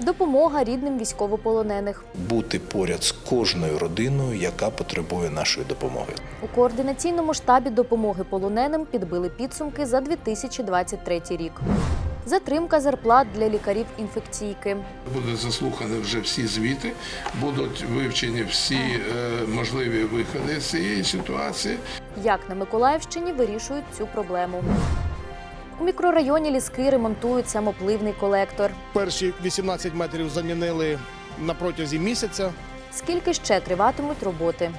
допомога рідним військовополонених. бути поряд з кожною родиною, яка потребує нашої допомоги. У координаційному штабі допомоги полоненим підбили підсумки за 2023 рік. Затримка зарплат для лікарів інфекційки. Буде заслухані вже всі звіти, будуть вивчені всі е, можливі виходи з цієї ситуації. Як на Миколаївщині вирішують цю проблему. У мікрорайоні Ліски ремонтують самопливний колектор. Перші 18 метрів замінили на протязі місяця. Скільки ще триватимуть роботи?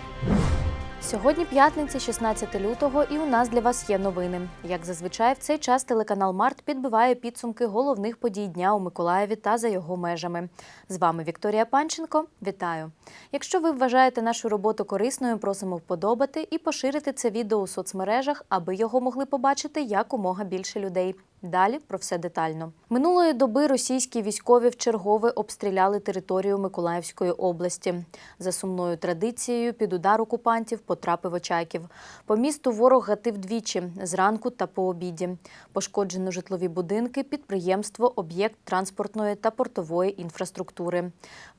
Сьогодні п'ятниця, 16 лютого, і у нас для вас є новини. Як зазвичай, в цей час телеканал Март підбиває підсумки головних подій дня у Миколаєві та за його межами. З вами Вікторія Панченко. Вітаю! Якщо ви вважаєте нашу роботу корисною, просимо вподобати і поширити це відео у соцмережах, аби його могли побачити якомога більше людей. Далі про все детально. Минулої доби російські військові вчергове обстріляли територію Миколаївської області. За сумною традицією під удар окупантів потрапив Очаків. По місту ворог гатив двічі зранку та по обіді. Пошкоджено житлові будинки, підприємство, об'єкт транспортної та портової інфраструктури.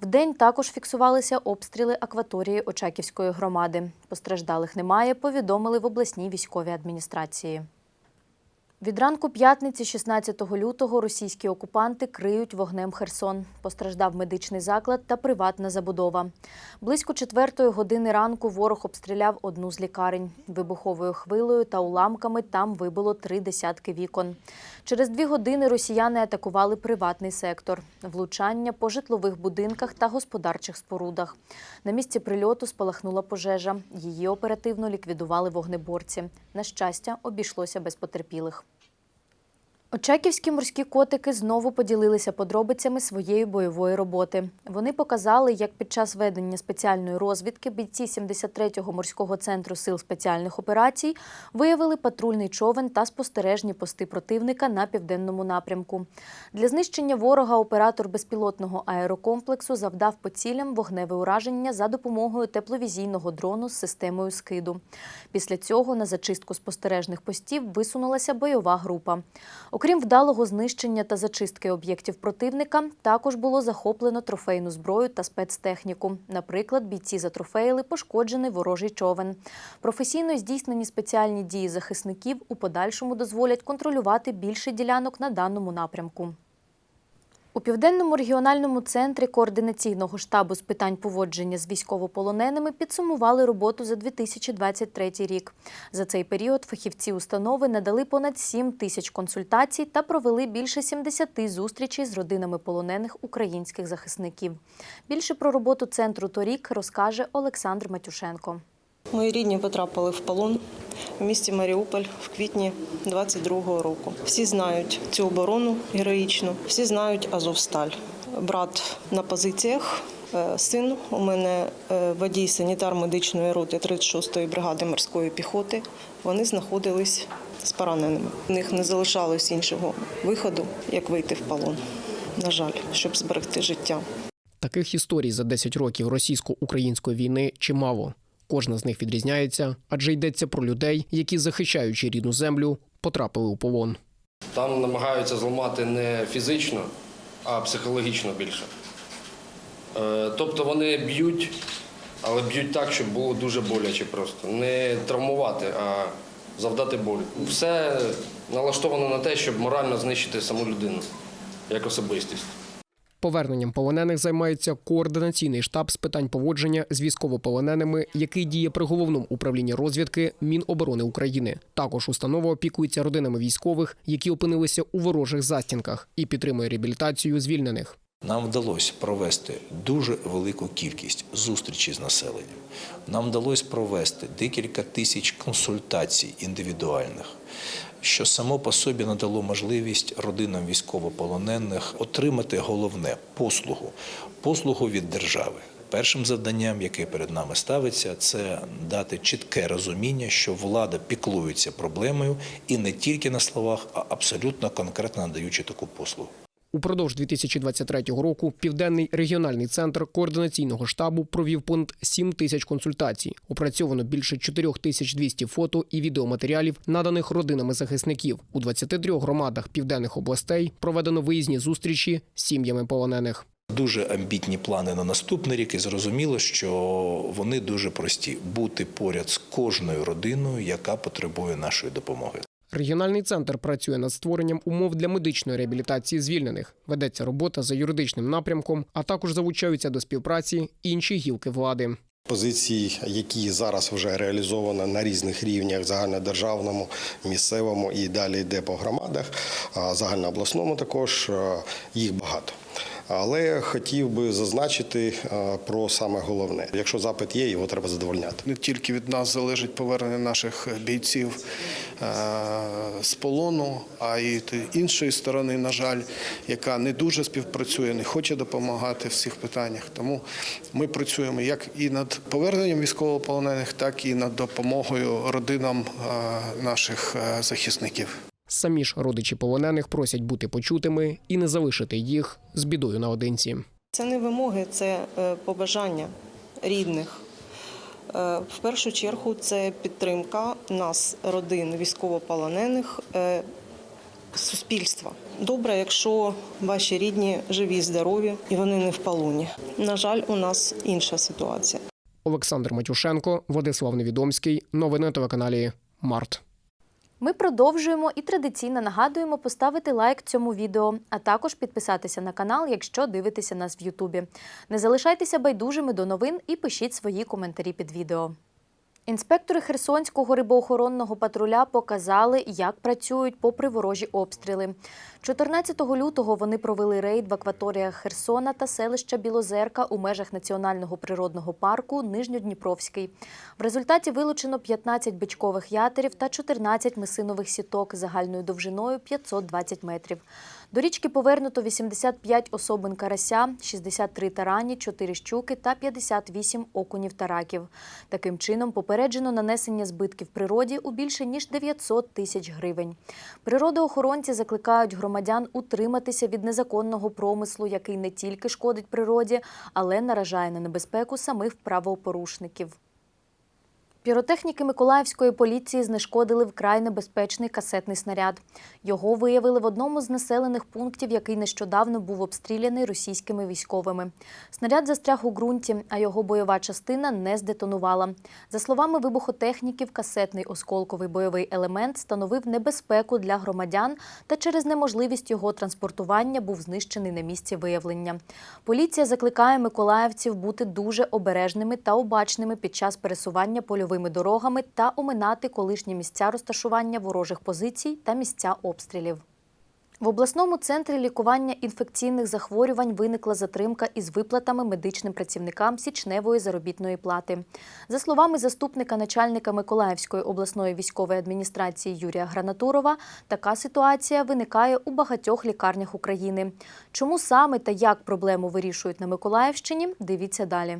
Вдень також фіксувалися обстріли акваторії Очаківської громади. Постраждалих немає, повідомили в обласній військовій адміністрації. Від ранку п'ятниці, 16 лютого, російські окупанти криють вогнем Херсон. Постраждав медичний заклад та приватна забудова. Близько четвертої години ранку ворог обстріляв одну з лікарень. Вибуховою хвилею та уламками там вибило три десятки вікон. Через дві години росіяни атакували приватний сектор. Влучання по житлових будинках та господарчих спорудах. На місці прильоту спалахнула пожежа. Її оперативно ліквідували вогнеборці. На щастя, обійшлося без потерпілих. Очаківські морські котики знову поділилися подробицями своєї бойової роботи. Вони показали, як під час ведення спеціальної розвідки бійці 73-го морського центру сил спеціальних операцій виявили патрульний човен та спостережні пости противника на південному напрямку. Для знищення ворога оператор безпілотного аерокомплексу завдав по цілям вогневе ураження за допомогою тепловізійного дрону з системою скиду. Після цього на зачистку спостережних постів висунулася бойова група. Окрім вдалого знищення та зачистки об'єктів противника, також було захоплено трофейну зброю та спецтехніку. Наприклад, бійці затрофеїли пошкоджений ворожий човен. Професійно здійснені спеціальні дії захисників у подальшому дозволять контролювати більше ділянок на даному напрямку. У південному регіональному центрі координаційного штабу з питань поводження з військовополоненими підсумували роботу за 2023 рік. За цей період фахівці установи надали понад 7 тисяч консультацій та провели більше 70 зустрічей з родинами полонених українських захисників. Більше про роботу центру торік розкаже Олександр Матюшенко. Мої рідні потрапили в полон в місті Маріуполь в квітні 22-го року. Всі знають цю оборону героїчну, всі знають Азовсталь. Брат на позиціях. е, Син у мене е, водій санітар медичної роти 36-ї бригади морської піхоти. Вони знаходились з пораненими. У них не залишалось іншого виходу, як вийти в полон. На жаль, щоб зберегти життя. Таких історій за 10 років російсько-української війни чимало. Кожна з них відрізняється, адже йдеться про людей, які, захищаючи рідну землю, потрапили у полон. Там намагаються зламати не фізично, а психологічно більше. Е, Тобто вони б'ють, але б'ють так, щоб було дуже боляче просто. Не травмувати, а завдати болю. Все налаштовано на те, щоб морально знищити саму людину як особистість. Поверненням полонених займається координаційний штаб з питань поводження з військовополоненими, який діє при головному управлінні розвідки Міноборони України. Також установа опікується родинами військових, які опинилися у ворожих застінках, і підтримує реабілітацію звільнених. Нам вдалося провести дуже велику кількість зустрічей з населенням. Нам вдалося провести декілька тисяч консультацій індивідуальних, що само по собі надало можливість родинам військовополонених отримати головне послугу послугу від держави. Першим завданням, яке перед нами ставиться, це дати чітке розуміння, що влада піклується проблемою і не тільки на словах, а абсолютно конкретно надаючи таку послугу. Упродовж 2023 року Південний регіональний центр координаційного штабу провів понад 7 тисяч консультацій. Опрацьовано більше 4200 фото і відеоматеріалів, наданих родинами захисників. У 23 громадах південних областей проведено виїзні зустрічі з сім'ями полонених. Дуже амбітні плани на наступний рік, і зрозуміло, що вони дуже прості бути поряд з кожною родиною, яка потребує нашої допомоги. Регіональний центр працює над створенням умов для медичної реабілітації звільнених. Ведеться робота за юридичним напрямком, а також залучаються до співпраці інші гілки влади. Позиції, які зараз вже реалізовано на різних рівнях загальнодержавному, місцевому і далі йде по громадах, загальнообласному також е, їх багато. Але хотів би зазначити е, про саме головне: якщо запит є, його треба задовольняти. Не тільки від нас залежить повернення наших бійців е, з полону, а й іншої сторони, на жаль, яка не дуже співпрацює, не хоче допомагати в цих питаннях. Тому ми працюємо як і над поверненням військовополонених, так і над допомогою родинам е, наших захисників. Самі ж родичі полонених просять бути почутими і не залишити їх з бідою наодинці. Це не вимоги, це е, побажання рідних. Е, В першу чергу це підтримка нас, родин військовополонених, е, суспільства. Добре, якщо ваші рідні живі, здорові і вони не в полоні. На жаль, у нас інша ситуація. Олександр Матюшенко, Владислав Невідомський. Новини на телеканалі Март. Ми продовжуємо і традиційно нагадуємо поставити лайк цьому відео, а також підписатися на канал, якщо дивитеся нас в Ютубі. Не залишайтеся байдужими до новин і пишіть свої коментарі під відео. Інспектори Херсонського рибоохоронного патруля показали, як працюють попри ворожі обстріли. 14 лютого вони провели рейд в акваторіях Херсона та селища Білозерка у межах національного природного парку Нижньодніпровський. В результаті вилучено 15 бичкових ятерів та 14 месинових сіток загальною довжиною 520 метрів. До річки повернуто 85 особин карася, 63 тарані, 4 щуки та 58 окунів та раків. Таким чином попереджено нанесення збитків природі у більше ніж 900 тисяч гривень. Природоохоронці закликають громадян утриматися від незаконного промислу, який не тільки шкодить природі, але наражає на небезпеку самих правопорушників. Піротехніки Миколаївської поліції знешкодили вкрай небезпечний касетний снаряд. Його виявили в одному з населених пунктів, який нещодавно був обстріляний російськими військовими. Снаряд застряг у ґрунті, а його бойова частина не здетонувала. За словами вибухотехніків, касетний осколковий бойовий елемент становив небезпеку для громадян та через неможливість його транспортування був знищений на місці виявлення. Поліція закликає миколаївців бути дуже обережними та обачними під час пересування польовими дорогами та оминати колишні місця розташування ворожих позицій та місця обстрілів. В обласному центрі лікування інфекційних захворювань виникла затримка із виплатами медичним працівникам січневої заробітної плати. За словами заступника начальника Миколаївської обласної військової адміністрації Юрія Гранатурова, така ситуація виникає у багатьох лікарнях України. Чому саме та як проблему вирішують на Миколаївщині? Дивіться далі.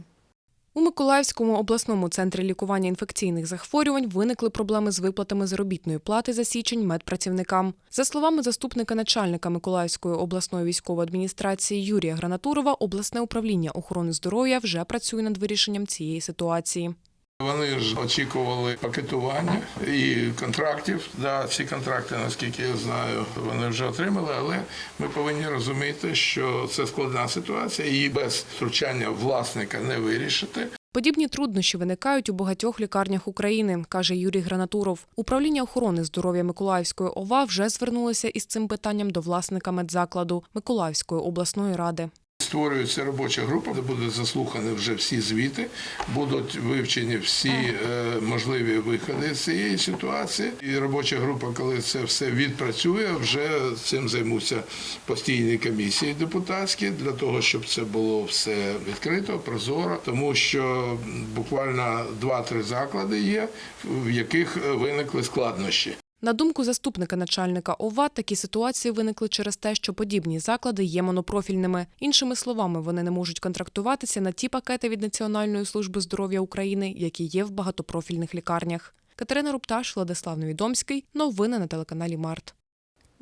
У Миколаївському обласному центрі лікування інфекційних захворювань виникли проблеми з виплатами заробітної плати за січень медпрацівникам. За словами заступника начальника Миколаївської обласної військової адміністрації Юрія Гранатурова, обласне управління охорони здоров'я вже працює над вирішенням цієї ситуації. Вони ж очікували пакетування і контрактів. Да, ці контракти, наскільки я знаю, вони вже отримали, але ми повинні розуміти, що це складна ситуація, її без втручання власника не вирішити. Подібні труднощі виникають у багатьох лікарнях України, каже Юрій Гранатуров. Управління охорони здоров'я Миколаївської ОВА вже звернулося із цим питанням до власника медзакладу Миколаївської обласної ради. Створюється робоча група, де будуть заслухані вже всі звіти, будуть вивчені всі е, можливі виходи з цієї ситуації. І робоча група, коли це все відпрацює, вже цим займуться постійні комісії депутатські для того, щоб це було все відкрито, прозоро, тому що буквально 2-3 заклади є, в яких виникли складнощі. На думку заступника начальника ОВА, такі ситуації виникли через те, що подібні заклади є монопрофільними. Іншими словами, вони не можуть контрактуватися на ті пакети від Національної служби здоров'я України, які є в багатопрофільних лікарнях. Катерина Рупташ, Владислав Невідомський. Новини на телеканалі Март.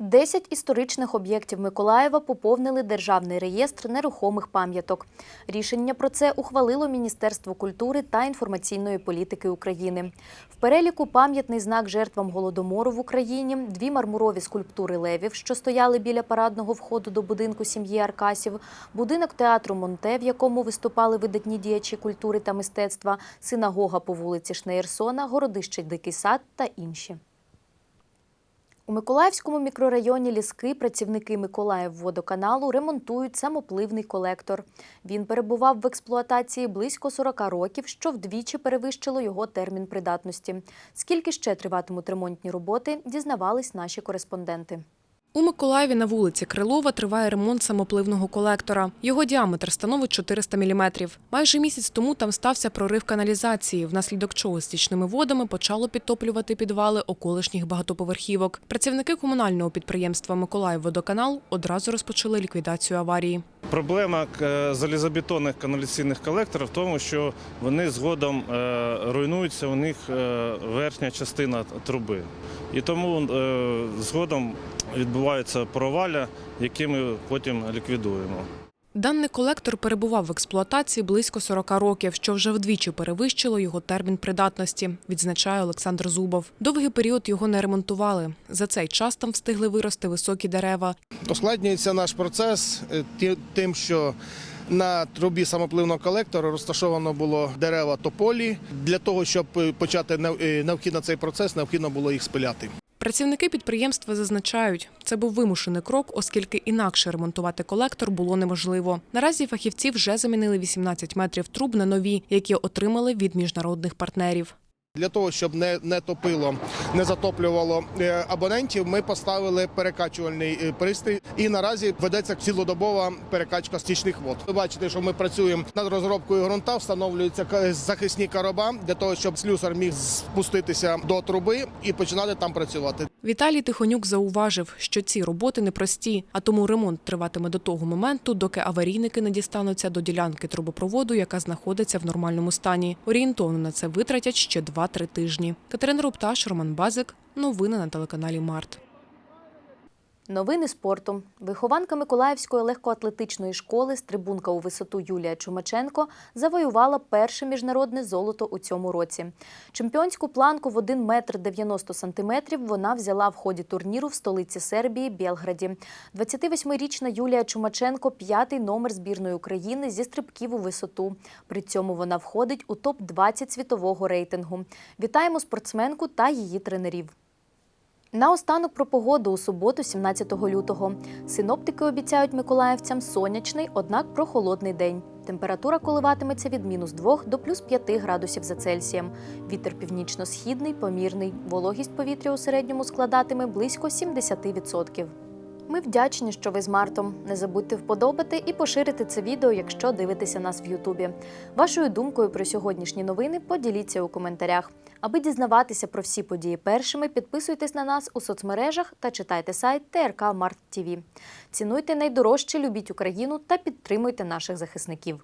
Десять історичних об'єктів Миколаєва поповнили Державний реєстр нерухомих пам'яток. Рішення про це ухвалило Міністерство культури та інформаційної політики України. В переліку пам'ятний знак жертвам голодомору в Україні, дві мармурові скульптури левів, що стояли біля парадного входу до будинку сім'ї Аркасів, будинок театру Монте, в якому виступали видатні діячі культури та мистецтва, синагога по вулиці Шнеєрсона, городище Дикий сад та інші. У Миколаївському мікрорайоні Ліски працівники Миколаївводоканалу ремонтують самопливний колектор. Він перебував в експлуатації близько 40 років, що вдвічі перевищило його термін придатності. Скільки ще триватимуть ремонтні роботи, дізнавались наші кореспонденти. У Миколаєві на вулиці Крилова триває ремонт самопливного колектора. Його діаметр становить 400 мм. Майже місяць тому там стався прорив каналізації, внаслідок чого стічними водами почало підтоплювати підвали околишніх багатоповерхівок. Працівники комунального підприємства «Миколаївводоканал» одразу розпочали ліквідацію аварії. Проблема е, залізобетонних каналізаційних колекторів в тому, що вони згодом е, руйнуються, у них е, верхня частина труби. І тому згодом відбуваються провалля, які ми потім ліквідуємо. Даний колектор перебував в експлуатації близько 40 років, що вже вдвічі перевищило його термін придатності, відзначає Олександр Зубов. Довгий період його не ремонтували. За цей час там встигли вирости високі дерева. Ускладнюється наш процес е, тим, що на трубі самопливного колектора розташовано було дерева тополі. Для того, щоб е, почати е, необхідно цей процес, необхідно було їх спиляти. Працівники підприємства зазначають, це був вимушений крок, оскільки інакше ремонтувати колектор було неможливо. Наразі фахівці вже замінили 18 метрів труб на нові, які отримали від міжнародних партнерів. Для того, щоб не, не топило, не затоплювало е, абонентів, ми поставили перекачувальний е, пристрій. І наразі ведеться цілодобова перекачка стічних вод. Ви бачите, що ми працюємо над розробкою ґрунта, встановлюються захисні короба для того, щоб слюсар міг спуститися до труби і починати там працювати. Віталій Тихонюк зауважив, що ці роботи непрості, а тому ремонт триватиме до того моменту, доки аварійники не дістануться до ділянки трубопроводу, яка знаходиться в нормальному стані. Орієнтовно на це витратять ще 2-3 тижні. Катерина Рупташ, Роман Базик. Новини на телеканалі Март. Новини спорту. Вихованка Миколаївської легкоатлетичної школи стрибунка у висоту Юлія Чумаченко завоювала перше міжнародне золото у цьому році. Чемпіонську планку в 1 метр 90 сантиметрів вона взяла в ході турніру в столиці Сербії Белграді. 28-річна Юлія Чумаченко – п'ятий номер збірної України зі стрибків у висоту. При цьому вона входить у топ-20 світового рейтингу. Вітаємо спортсменку та її тренерів. Наостанок про погоду у суботу, 17 лютого. Синоптики обіцяють миколаївцям сонячний, однак прохолодний день. Температура коливатиметься від мінус 2 до плюс 5 градусів за Цельсієм. Вітер північно-східний, помірний. Вологість повітря у середньому складатиме близько 70%. Ми вдячні, що ви з Мартом. Не забудьте вподобати і поширити це відео, якщо дивитеся нас в Ютубі. Вашою думкою про сьогоднішні новини поділіться у коментарях. Аби дізнаватися про всі події першими, підписуйтесь на нас у соцмережах та читайте сайт ТРК Март ТІВІ. Цінуйте найдорожче, любіть Україну та підтримуйте наших захисників.